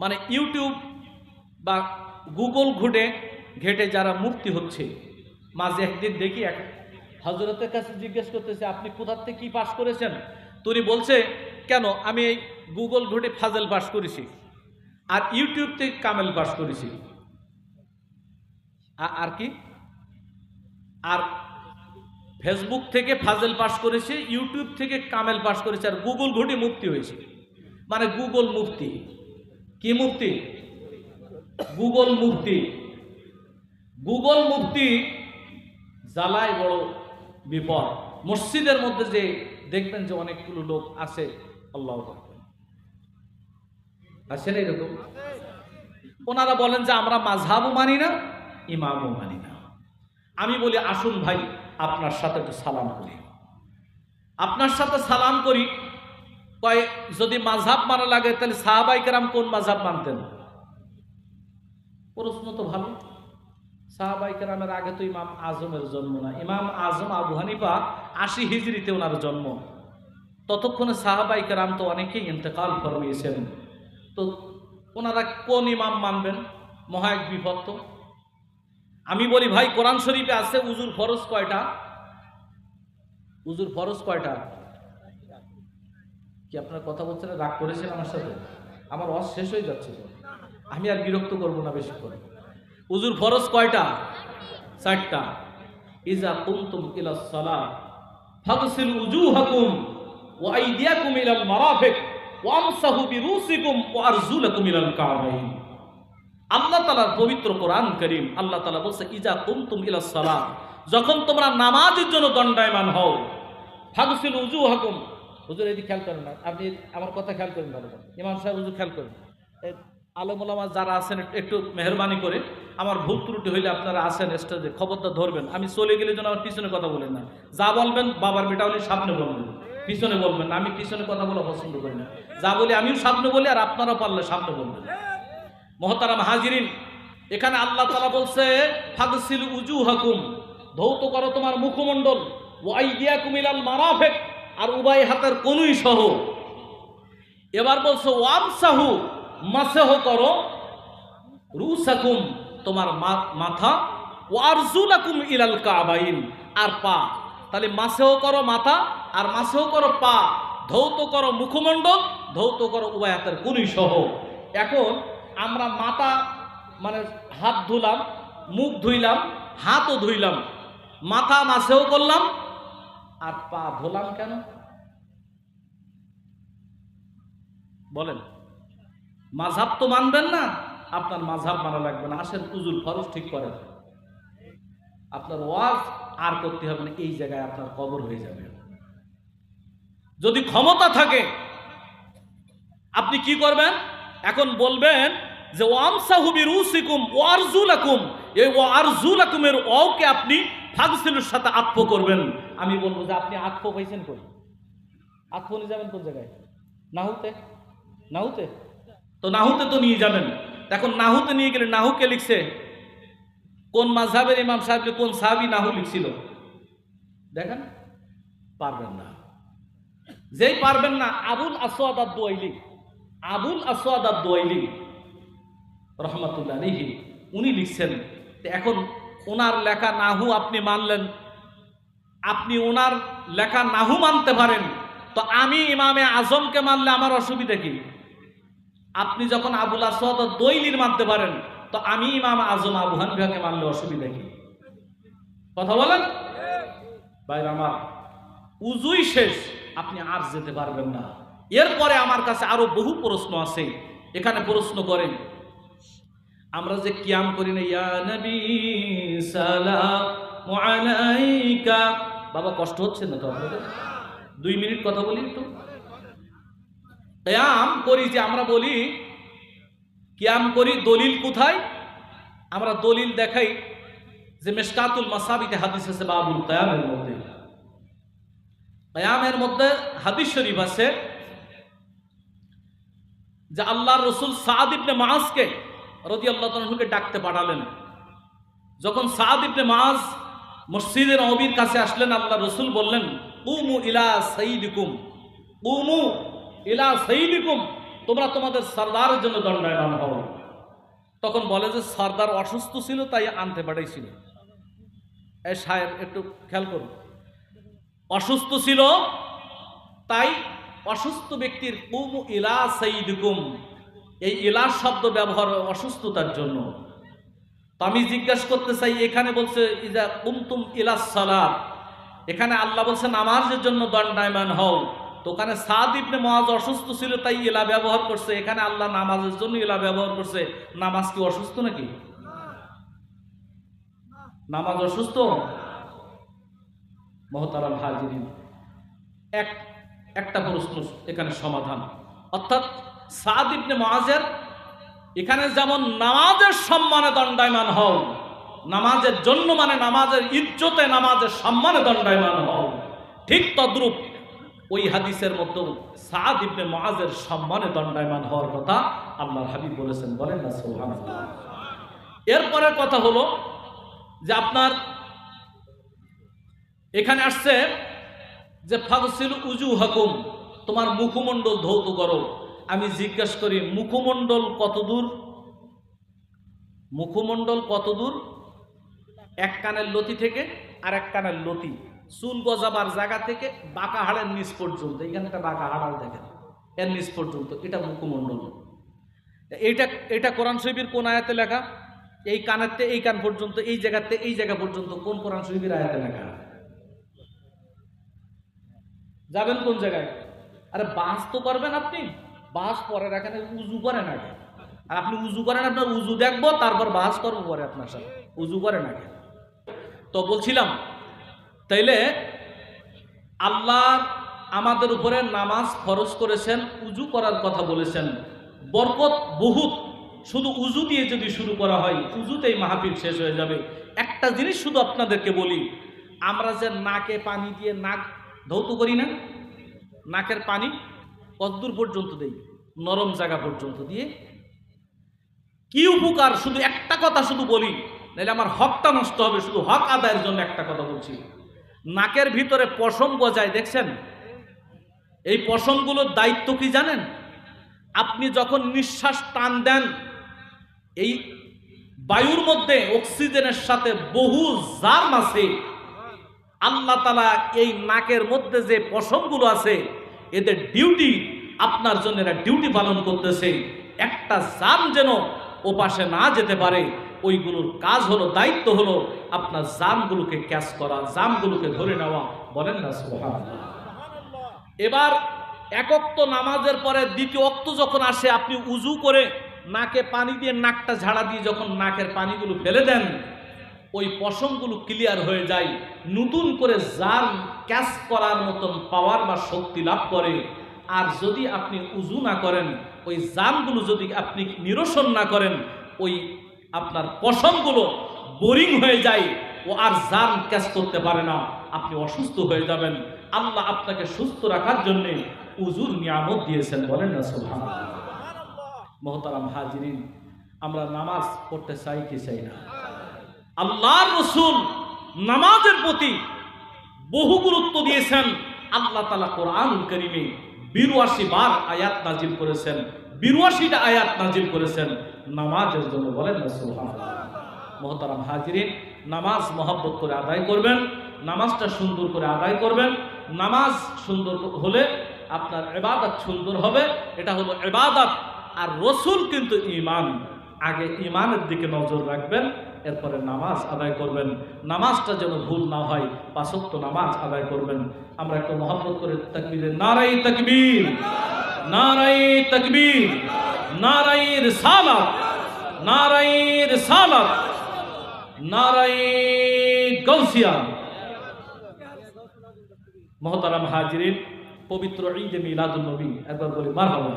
মানে ইউটিউব বা গুগল ঘুটে ঘেটে যারা মুক্তি হচ্ছে, মাঝে একদিন দেখি এক হজরতের কাছে জিজ্ঞেস করতেছে, আপনি কোথার থেকে কি পাশ করেছেন? তুমি বলছে, কেন? আমি এই গুগল ঘুটে ফাজেল পাস করেছি আর ইউটিউব থেকে কামেল পাস করেছি। আর কি? আর ফেসবুক থেকে ফাজেল পাস করেছে, ইউটিউব থেকে কামেল পাস করেছে, আর গুগল ঘুটে মুক্তি হয়েছে। মানে গুগল মুক্তি। কি মুক্তি গুগল মুক্তি গুগল মুক্তি জ্বালায় বড় বিপদ। মসজিদের মধ্যে যে দেখবেন যে অনেকগুলো লোক আছে, আল্লাহ আছে না এরকম। ওনারা বলেন যে, আমরা মাঝহাবও মানি না, ইমামও মানি না। আমি বলি, আসুন ভাই, আপনার সাথে একটু সালাম করি। আপনার সাথে সালাম করি কয়, যদি মাঝহাব মানা লাগে, তাহলে সাহাবাই কেরাম কোন মাঝহাব মানতেন? প্রশ্ন তো ভালো। সাহাবাই কেরামের আগে তো ইমাম আজমের জন্ম না। ইমাম আজম আবু হানিফা আশি হিজড়িতে ওনার জন্ম। ততক্ষণে সাহাবাই কেরাম তো অনেকেই ইন্তেকাল ফরমিয়েছেন। তো ওনারা কোন ইমাম মানবেন? মহা এক আমি বলি, ভাই, কোরআন শরীফে আছে উজুর ফরজ কয়টা? উজুর ফরজ কয়টা? কি আপনার কথা বলছেন রাগ করেছেন আমার সাথে? আমার অস শেষ হয়ে যাচ্ছে তো। আমি আর বিরক্ত করব না বেশি করে। উজুর ফরজ কয়টা? চারটা। ইজা কুমতুম ইলা সালাহ ফাগসিল উজুহাকুম ওয়া আইদিয়াকুম ইলাল মারাফিক ওয়া আমসাহু বিরুসিকুম ওয়া আরজুলাকুম ইলাল কাবাইন। আল্লাহ তাআলার পবিত্র কোরআন করিম, আল্লাহ তাআলা বলছে, ইজা কুমতুম ইলা সালাহ যখন তোমরা নামাজের জন্য দণ্ডায়মান হও, ফাগসিল উজুহাকুম হুজুর, এদিকে খেয়াল করেন না। আপনি আমার কথা খেয়াল করেন ভালো। ইমাম সাহেব, হুজুর, খেয়াল করেন। আলমুলামা যারা আছেন, একটু- মেহরবানি করে। আমার ভুল ত্রুটি হইলে আপনারা আসেন স্টেজে খবরটা ধরবেন। আমি চলে গেলে যেন আমার পিছনে কথা বলেন না। যা বলবেন, বাবার বেটা হলে সামনে বলবেন। পিছনে বলবেন না। আমি পিছনে কথা বলা পছন্দ করি না। যা বলি আমিও সামনে বলি, আর আপনারা পারলে সামনে বলবেন। মহতারাম হাজিরিন, এখানে আল্লাহ তালা বলছে, ফাগসিল উজু হাকুম ধৌত করো তোমার মুখমণ্ডল। ওয়াইদিয়া কুমিলাল মারাফেক। আর উভয় হাতের কনুই সহ। এবার বলছো, ওয়ামসাহু মাসেহ করো, রুসাকুম তোমার মাথা ওয়ারজুলাকুম ইলাল কাবাইন, আর পা। তাহলে মাসেও করো মাথা, আর মাসেও করো পা। ধৌত করো মুখমণ্ডল, ধৌত করো উভয় হাতের কনুই সহ। এখন আমরা মাথা মানে হাত ধুলাম, মুখ ধুইলাম, হাতও ধুইলাম, মাথা মাসেও করলাম আর পা ধোলাম কেন? বলেন, মাঝহাব তো মানবেন না, আপনার মাঝহাব মানা লাগবে না। আসেন, উজুর ফরজ ঠিক করেন। আপনার ওয়াজ আর করতে হবে না, এই জায়গায় আপনার কবর হয়ে যাবে। যদি ক্ষমতা থাকে, আপনি কি করবেন? এখন বলবেন যে ওয়ামসাহুবি রুসিকুম ওয়ারজুলাকুম। এই ওয়ারজুলাকুমের ওকে আপনি ফাগসিলুর সাথে আত্ম করবেন। আমি বলব যে আপনি আত্ম পাইছেন কই? আত্ম নিয়ে যাবেন কোন জায়গায়? নাহুতে? নাহুতে? তো নাহুতে তো নিয়ে যাবেন। এখন নাহুতে নিয়ে গেলে নাহুকে লিখছে? কোন মাঝহাবের ইমাম সাহেব কোন সাহাবি নাহু লিখছিল? দেখেন? পারবেন না। যেই পারবেন না আবুল আসওয়াদ আদ-দুয়াইলি। আবুল আসওয়াদ আদ-দুয়াইলি রহমাতুল্লাহ উনি লিখছেন এখন ওনার লেখা নাহু আপনি মানলেন। আপনি ওনার লেখা নাহু মানতে পারেন। তো আমি ইমামে আজমকে মানলে আমার অসুবিধা কি? আপনি যখন আবুল আসওয়াদ দৈলির মানতে পারেন, তো আমি ইমাম আজম আবু হানিফাকে মানলে অসুবিধা কি? কথা বলেন? ভাই আমার, উজুই শেষ, আপনি আর যেতে পারবেন না। এরপরে আমার কাছে আরও বহু প্রশ্ন আছে। এখানে প্রশ্ন করেন আমরা যে কিয়াম করি না, ইয়া নবী, সালাম আলাইকা। বাবা, কষ্ট হচ্ছে না তো আপনাদের? দুই মিনিট কথা বলি একটু। কিয়াম করি যে আমরা বলি, কিয়াম করি দলিল কোথায়? আমরা দলিল দেখাই যে মেশকাতুল মাসাবিতে হাদিস আছে বাবুল কিয়ামের মধ্যে। কিয়ামের মধ্যে হাদিস শরীফ আছে যে আল্লাহর রসুল সাদ ইবনে মাসকে রদি আল্লাহ তালুকে ডাকতে পাঠালেন। যখন সাদ ইবনে মাস মসজিদের নবীর কাছে আসলেন, আল্লাহ রসুল বললেন, কুমু ইলা সঈদিকুম কুমু ইলা সঈদিকুম তোমরা তোমাদের সর্দারের জন্য দণ্ডায়মান হও। তখন বলে যে, সর্দার অসুস্থ ছিল, তাই আনতে পাঠাইছিল। এ সাহেব, একটু খেয়াল করুন। অসুস্থ ছিল, তাই অসুস্থ ব্যক্তির কুম ইলা সাইদুকুম এই ইলা শব্দ ব্যবহার অসুস্থতার জন্য। তো আমি জিজ্ঞাসা করতে চাই, এখানে বলছে, ইজা কুমতুম ইলা সালাত। এখানে আল্লাহ বলছে, নামাজের জন্য দণ্ডায়মান হও। তো ওখানে সাদ ইবনে মহাজ অসুস্থ ছিল, তাই ইলা ব্যবহার করছে। এখানে আল্লাহ নামাজের জন্য ইলা ব্যবহার করছে। নামাজ কি অসুস্থ নাকি? নামাজ অসুস্থ? মহতারাম হাজিরিন। এক, একটা প্রশ্ন এখানে সমাধান। অর্থাৎ সাদ ইবনে মহাজের এখানে যেমন নামাজের সম্মানে দণ্ডায়মান হও, নামাজের জন্য মানে নামাজের ইজ্জতে নামাজের সম্মানে দণ্ডায়মান হও, ঠিক তদ্রূপ ওই হাদিসের মতো সাদ ইবনে সম্মানে দণ্ডায়মান হওয়ার কথা আল্লাহর হাবিব বলেছেন, বলেন না সোহান এরপরের কথা হলো যে আপনার এখানে আসছে যে ফাগসিল উজু হাকুম তোমার মুখমণ্ডল ধৌত করো। আমি জিজ্ঞাসা করি, মুখমণ্ডল কত দূর? মুখমণ্ডল কত দূর? এক কানের লতি থেকে আর এক কানের লতি। চুল গজাবার জায়গা থেকে বাঁকা হাড়ের নিচ পর্যন্ত। এইখানে একটা বাঁকা হাড়াল দেখেন, এর নিচ পর্যন্ত। এটা মুখমণ্ডল। এইটা, এটা কোরআন শরীফের কোন আয়াতে লেখা? এই কানেরতে, এই কান পর্যন্ত, এই জায়গাতে, এই জায়গা পর্যন্ত কোন কোরআন শরীফের আয়াতে লেখা? যাবেন কোন জায়গায়? আরে বাস তো করবেন আপনি? বাস পরে রাখেন উজু করেন আগে আর আপনি উজু করেন, আপনার উজু দেখব, তারপর বাস করব পরে আপনার সাথে। উজু করেন আগে তো বলছিলাম, তাইলে আল্লাহ আমাদের উপরে নামাজ খরচ করেছেন, উজু করার কথা বলেছেন। বরকত বহুত, শুধু উজু দিয়ে যদি শুরু করা হয়, উজুতেই মাহফিল শেষ হয়ে যাবে। একটা জিনিস শুধু আপনাদেরকে বলি, আমরা যে নাকে পানি দিয়ে নাক ধৌত করি না, নাকের পানি কতদূর পর্যন্ত দেই, নরম জায়গা পর্যন্ত দিয়ে। কি উপকার? শুধু একটা কথা শুধু বলি, নাহলে আমার হকটা নষ্ট হবে, শুধু হক আদায়ের জন্য একটা কথা বলছি। নাকের ভিতরে পশম গজায়, দেখছেন? এই পশমগুলোর দায়িত্ব কি জানেন? আপনি যখন নিঃশ্বাস টান দেন, এই বায়ুর মধ্যে অক্সিজেনের সাথে বহু জার্ম আছে। আল্লাহ তালা এই নাকের মধ্যে যে পশমগুলো আছে এদের ডিউটি আপনার জন্য এরা ডিউটি পালন করতেছে একটা জাম যেন ওপাশে না যেতে পারে, ওইগুলোর কাজ হলো, দায়িত্ব হলো আপনার জামগুলোকে ক্যাচ করা জামগুলোকে ধরে নেওয়া বলেন না, সুবহানাল্লাহ। এবার একক তো নামাজের পরে দ্বিতীয় অক্ত যখন আসে, আপনি উজু করে নাকে পানি দিয়ে নাকটা ঝাড়া দিয়ে যখন নাকের পানিগুলো ফেলে দেন ওই পশমগুলো ক্লিয়ার হয়ে যায়। নতুন করে জার ক্যাচ করার মতন পাওয়ার বা শক্তি লাভ করে। আর যদি আপনি উজু না করেন ওই জামগুলো যদি আপনি নিরসন না করেন ওই আপনার পশমগুলো বোরিং হয়ে যায় ও আর জাম ক্যাচ করতে পারে না। আপনি অসুস্থ হয়ে যাবেন। আল্লাহ আপনাকে সুস্থ রাখার জন্য উজুর নিয়ামত দিয়েছেন। বলেন না সোহান মহতারাম হাজিরিন আমরা নামাজ পড়তে চাই কি চাই না? আল্লাহর রসুল নামাজের প্রতি বহু গুরুত্ব দিয়েছেন। আল্লাহ তালা কোরআন করিমে বিরুয়াশি বার আয়াত নাজিল করেছেন। বিরুয়াশিটা আয়াত নাজিল করেছেন। নামাজের জন্য বলেন মহতারাম হাজিরিন, নামাজ মহব্বত করে আদায় করবেন, নামাজটা সুন্দর করে আদায় করবেন। নামাজ সুন্দর হলে আপনার এবাদত সুন্দর হবে। এটা হলো এবাদত আর রসুল কিন্তু ইমান আগে ইমানের দিকে নজর রাখবেন। এরপরে নামাজ আদায় করবেন। নামাজটা যেন ভুল না হয়, পাঁচক্ত নামাজ আদায় করবেন। আমরা একটু মহব্বত করে তাকবীরে নারাই তাকবীর নারাই তাকবীর, নারাই রিসালাত নারাই রিসালাত, নারাই গৌসিয়া মহতারাম হাজিরিন, পবিত্র ঈদে মিলাদুল নবী, একবার বলি মারহাবা।